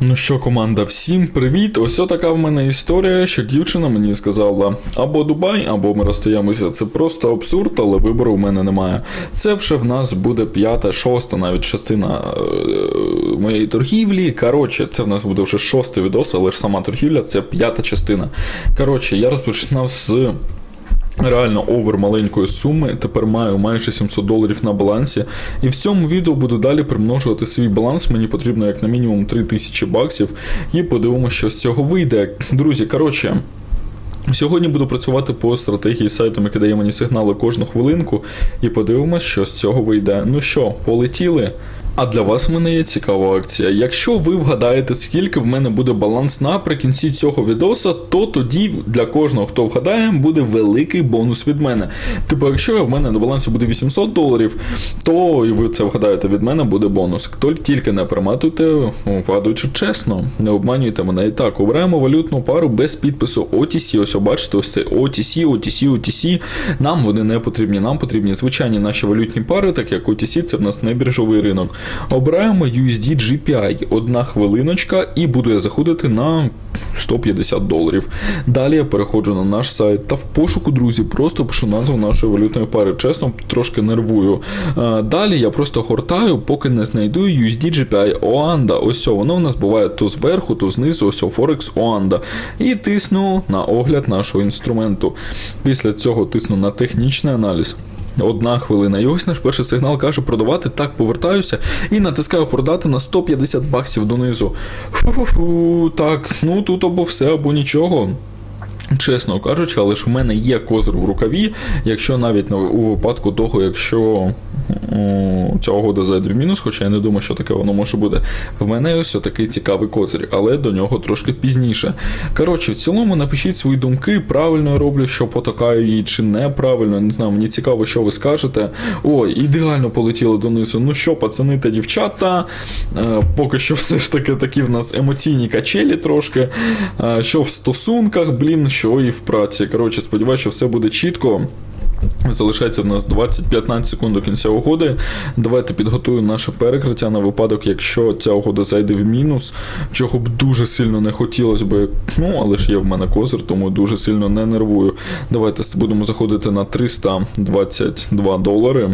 Ну що, команда, всім привіт! Ось така в мене історія, що дівчина мені сказала або Дубай, або ми розстаємося. Це просто абсурд, але вибору в мене немає. Це вже в нас буде п'ята, шоста, навіть частина е, моєї торгівлі. Коротше, це в нас буде вже шостий відос, але ж сама торгівля це п'ята частина. Коротше, я розпочинав з. Реально овер маленької суми. Тепер маю майже 700 доларів на балансі. І в цьому відео буду далі примножувати свій баланс. Мені потрібно як на мінімум 3000 баксів. І подивимося, що з цього вийде. Друзі, коротше. Сьогодні буду працювати по стратегії сайту, який дає мені сигнали кожну хвилинку, і подивимось, що з цього вийде. Ну що, полетіли? А для вас в мене є цікава акція. Якщо ви вгадаєте, скільки в мене буде баланс наприкінці цього відоса, то тоді для кожного, хто вгадає, буде великий бонус від мене. Типу, якщо в мене на балансі буде 800 доларів, то і ви це вгадаєте від мене, буде бонус. Тільки не перематуйте, вгадуючи чесно, не обманюйте мене. І так, обираємо валютну пару без підпису OTC. Ось бачите, ось це OTC, OTC, OTC. Нам вони не потрібні. Нам потрібні звичайні наші валютні пари, так як OTC це в нас не біржовий ринок. Обираємо USD GPI. Одна хвилиночка, і буду я заходити на 150 доларів. Далі я переходжу на наш сайт та в пошуку, друзі, просто пишу назву нашої валютної пари. Чесно, трошки нервую. Е, Далі я просто гортаю, поки не знайду USD GPI Оанда. Ось воно в нас буває то зверху, то знизу, ось Forex Оанда. І тисну на огляд нашого інструменту. Після цього тисну на технічний аналіз. Одна хвилина. І ось наш перший сигнал каже продавати. Так, повертаюся і натискаю продати на 150 баксів донизу. Фу-фу-фу, так, ну тут або все, або нічого. Чесно кажучи, але ж в мене є козир в рукаві, якщо навіть у випадку того, якщо о, ця угода зайде в мінус, хоча я не думаю, що таке воно може бути. В мене ось такий цікавий козир, але до нього трошки пізніше. Коротше, в цілому напишіть свої думки, правильно я роблю, що потакаю її, чи неправильно. Не знаю, мені цікаво, що ви скажете. Ой, ідеально полетіли донизу. Ну що, пацани та дівчата, е, поки що все ж таки такі в нас емоційні качелі трошки. Е, що в стосунках, блін, що і в праці. Коротше, сподіваюся, що все буде чітко. Залишається в нас 20-15 секунд до кінця угоди. Давайте підготую наше перекриття на випадок, якщо ця угода зайде в мінус, чого б дуже сильно не хотілося би. Ну, але ж є в мене козир, тому дуже сильно не нервую. Давайте будемо заходити на 322 долари.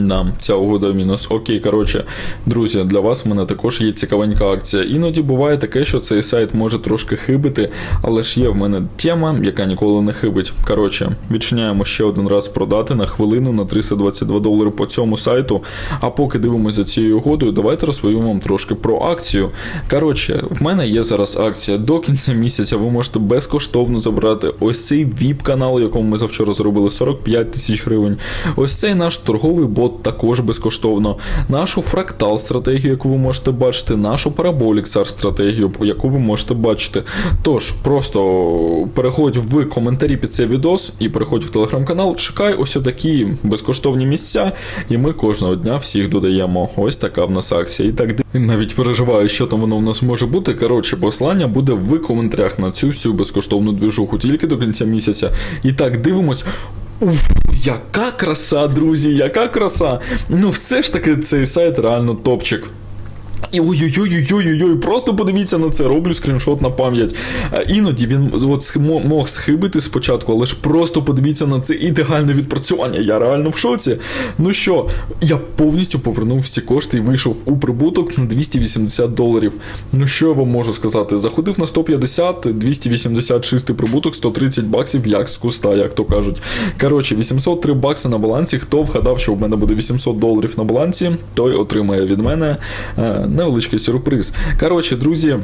Да, ця угода мінус. Окей, коротше, друзі, для вас в мене також є цікавенька акція. Іноді буває таке, що цей сайт може трошки хибити, але ж є в мене тема, яка ніколи не хибить. Коротше, відчиняємо ще один раз продати на хвилину на 322 долари по цьому сайту. А поки дивимося цією угодою, давайте розповім вам трошки про акцію. Коротше, в мене є зараз акція. До кінця місяця ви можете безкоштовно забрати ось цей VIP-канал, якому ми завчора зробили 45 тисяч гривень. Ось цей наш торговий бот також безкоштовно. Нашу фрактал стратегію, яку ви можете бачити, нашу Parabolic SAR стратегію, яку ви можете бачити. Тож, просто переходь в коментарі під цей відос і переходь в телеграм-канал. Чекай ось такі безкоштовні місця, і ми кожного дня всіх додаємо. Ось така в нас акція. І так навіть переживаю, що там воно в нас може бути. Коротше, послання буде в коментарях на цю всю безкоштовну двіжуху тільки до кінця місяця. І так, дивимось. Уф, яка краса, друзі, яка краса. Ну, все ж таки, цей сайт реально топчик. І ой-ой-ой-ой-ой-ой, просто подивіться на це, роблю скріншот на пам'ять. Іноді він от мог схибити спочатку, але ж просто подивіться на це ідеальне відпрацювання. Я реально в шоці. Ну що, я повністю повернув всі кошти і вийшов у прибуток на 280 доларів. Ну що я вам можу сказати? Заходив на 150, 286 прибуток, 130 баксів, як з куста, як то кажуть. Коротше, 803 бакси на балансі. Хто вгадав, що в мене буде 800 доларів на балансі, той отримає від мене е, невеличкий сюрприз. Коротше, друзі.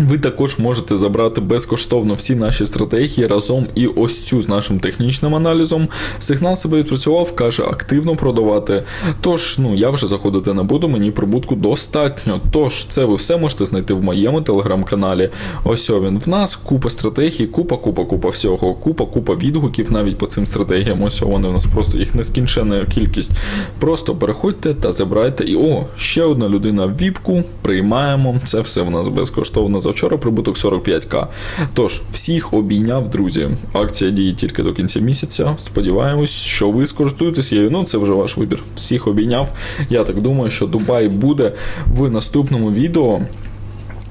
Ви також можете забрати безкоштовно всі наші стратегії разом і ось цю з нашим технічним аналізом. Сигнал себе відпрацював, каже активно продавати. Тож, ну я вже заходити не буду, мені прибутку достатньо. Тож, це ви все можете знайти в моєму телеграм-каналі. Ось він в нас, купа стратегій, купа, купа, купа всього, купа, купа відгуків навіть по цим стратегіям. Ось вони в нас просто їх нескінченна кількість. Просто переходьте та забирайте. І о, ще одна людина в віпку. Приймаємо. Це все в нас безкоштовно позавчора прибуток 45к. Тож, всіх обійняв, друзі. Акція діє тільки до кінця місяця. Сподіваємось, що ви скористуєтесь її. Ну, це вже ваш вибір. Всіх обійняв. Я так думаю, що Дубай буде в наступному відео.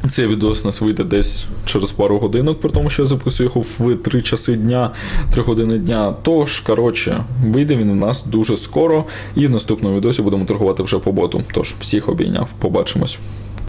Цей відос нас вийде десь через пару годинок, при тому, що я записую його в 3 часи дня, 3 години дня. Тож, коротше, вийде він у нас дуже скоро, і в наступному відосі будемо торгувати вже по боту. Тож, всіх обійняв, побачимось.